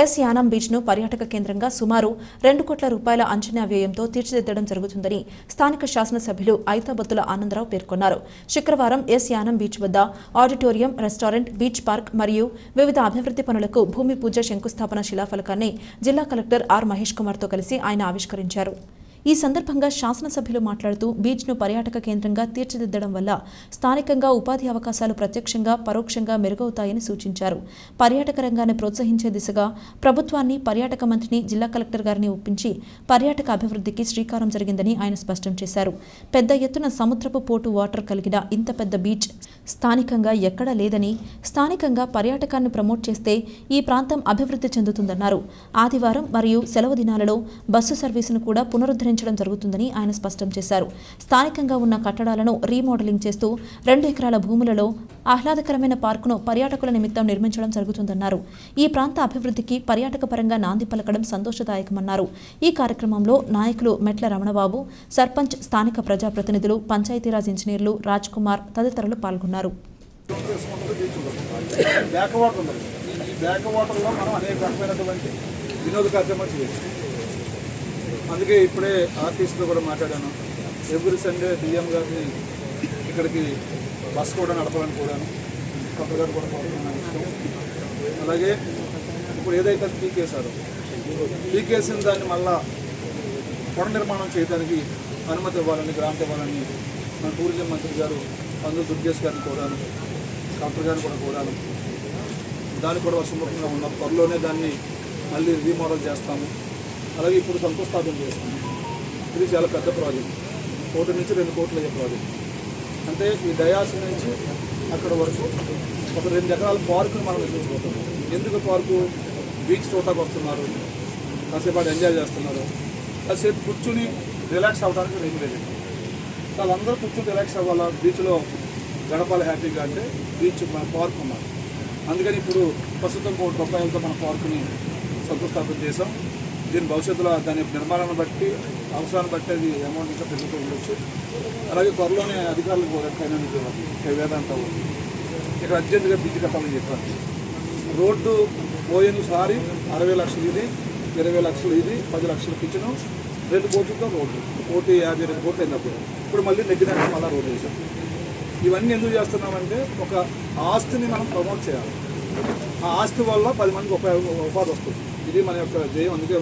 Yes Yanam బీచ్ను పర్యాటక కేంద్రంగా సుమారు రెండు కోట్ల రూపాయల అంచనా వ్యయంతో తీర్చిదిద్దడం జరుగుతుందని స్థానిక శాసనసభ్యులు ఐతాబత్తుల ఆనందరావు పేర్కొన్నారు. శుక్రవారం ఎస్ యానం బీచ్ వద్ద ఆడిటోరియం రెస్టారెంట్ బీచ్ పార్క్ మరియు వివిధ అభివృద్ధి పనులకు భూమి పూజ శంకుస్థాపన శిలాఫలకాన్ని జిల్లా కలెక్టర్ ఆర్ మహేష్ కుమార్తో కలిసి ఆయన ఆవిష్కరించారు. ఈ సందర్భంగా శాసనసభ్యులు మాట్లాడుతూ బీచ్ను పర్యాటక కేంద్రంగా తీర్చిదిద్దడం వల్ల స్థానికంగా ఉపాధి అవకాశాలు ప్రత్యక్షంగా పరోక్షంగా మెరుగవుతాయని సూచించారు. పర్యాటక రంగాన్ని ప్రోత్సహించే దిశగా ప్రభుత్వాన్ని పర్యాటక మంత్రిని జిల్లా కలెక్టర్ గారిని ఒప్పించి పర్యాటక అభివృద్ధికి శ్రీకారం జరిగిందని ఆయన స్పష్టం చేశారు. పెద్ద ఎత్తున సముద్రపు పోటు వాటర్ కలిగిన ఇంత పెద్ద బీచ్ స్థానికంగా ఎక్కడా లేదని స్థానికంగా పర్యాటకాన్ని ప్రమోట్ చేస్తే ఈ ప్రాంతం అభివృద్ధి చెందుతుందన్నారు. ఆదివారం మరియు సెలవు దినాలలో బస్సు సర్వీసును కూడా పునరుద్ధరించడం జరుగుతుందని ఆయన స్పష్టం చేశారు. స్థానికంగా ఉన్న కట్టడాలను రీమోడలింగ్ చేస్తూ రెండు ఎకరాల భూములలో ఆహ్లాదకరమైన పార్కును పర్యాటకుల నిమిత్తం నిర్మించడం జరుగుతుందన్నారు. ఈ ప్రాంత అభివృద్ధికి పర్యాటక పరంగా నాంది పలకడం సంతోషదాయకమన్నారు. ఈ కార్యక్రమంలో నాయకులు మెట్ల రమణబాబు సర్పంచ్ స్థానిక ప్రజాప్రతినిధులు పంచాయతీరాజ్ ఇంజనీర్లు రాజ్ కుమార్ తదితరులు పాల్గొన్నారు. బ్యాక్ వాటర్ ఈ బ్యాక్ వాటర్లో మనం అనేక రకమైనటువంటి వినోద కార్యక్రమాలు చేయొచ్చు. అందుకే ఇప్పుడే ఆఫీస్లో కూడా మాట్లాడాను. ఎవ్రీ సండే డిఎం గారిని ఇక్కడికి బస్ కూడా నడపాలని కోరాను. కొత్త గారు కూడా కోరుతున్నాను అలాగే ఇప్పుడు ఏదైతే పీకేశారో పీకేసిన దాన్ని మళ్ళా పునర్నిర్మాణం నిర్మాణం చేయడానికి అనుమతి ఇవ్వాలని గ్రాంట్ ఇవ్వాలని మన టూరిజం మంత్రి గారు అందులో దుర్గేష్ గారిని కోరాను. కలెక్టర్ గారిని కూడా కోరాను. దాన్ని కూడా సుముఖంగా ఉన్నాం త్వరలోనే దాన్ని మళ్ళీ రీమోడల్ చేస్తాము. అలాగే ఇప్పుడు శంకుస్థాపన చేస్తాము ఇది చాలా పెద్ద ప్రాజెక్ట్. కోటి నుంచి రెండు కోట్లు అయ్యే ప్రాజెక్ట్. అంటే ఈ డయాస్ నుంచి అక్కడ వరకు ఒక రెండు ఎకరాల పార్కును మనం నిర్మించబోతున్నాం ఎందుకు పార్కు? బీచ్ తోటకు వస్తున్నారు. కాసేపాటు ఎంజాయ్ చేస్తున్నారు. కాసేపు కూర్చుని రిలాక్స్ అవ్వడానికి నేను లేదు. వాళ్ళందరూ కూర్చుని రిలాక్స్ అవ్వాలా? బీచ్లో గడపాలి హ్యాపీగా అంటే బీచ్ మన పార్క్ ఉన్నారు అందుకని ఇప్పుడు ప్రస్తుతం కోటి రూపాయలతో మన పార్కుని శంకుస్థాపన చేసాం దీని భవిష్యత్తులో దాని నిర్మాణాన్ని బట్టి అవసరాన్ని బట్టి అది అమౌంట్ ఇంకా పెరుగుతూ ఉండొచ్చు. అలాగే త్వరలోనే అధికారులు కూడా ఫైనాన్స్ వేదాంత ఇక్కడ అర్జెంటుగా బిజీ కట్టాలని చెప్పారు. రోడ్డు పోయినసారి అరవై లక్షలు ఇది ఇరవై లక్షలు ఇది పది లక్షలు కిచెను రెండు కోట్లతో రోడ్డు. కోటి యాభై రెండు కోట్లు అయినప్పుడు ఇప్పుడు మళ్ళీ నెగ్గినాక మళ్ళీ రోడ్డు వేసాం ఇవన్నీ ఎందుకు చేస్తున్నామంటే ఒక ఆస్తిని మనం ప్రమోట్ చేయాలి. ఆ ఆస్తి వల్ల పది మందికి ఉపయోగ ఉపాధి వస్తుంది. ఇది మన యొక్క జయం. అందుకే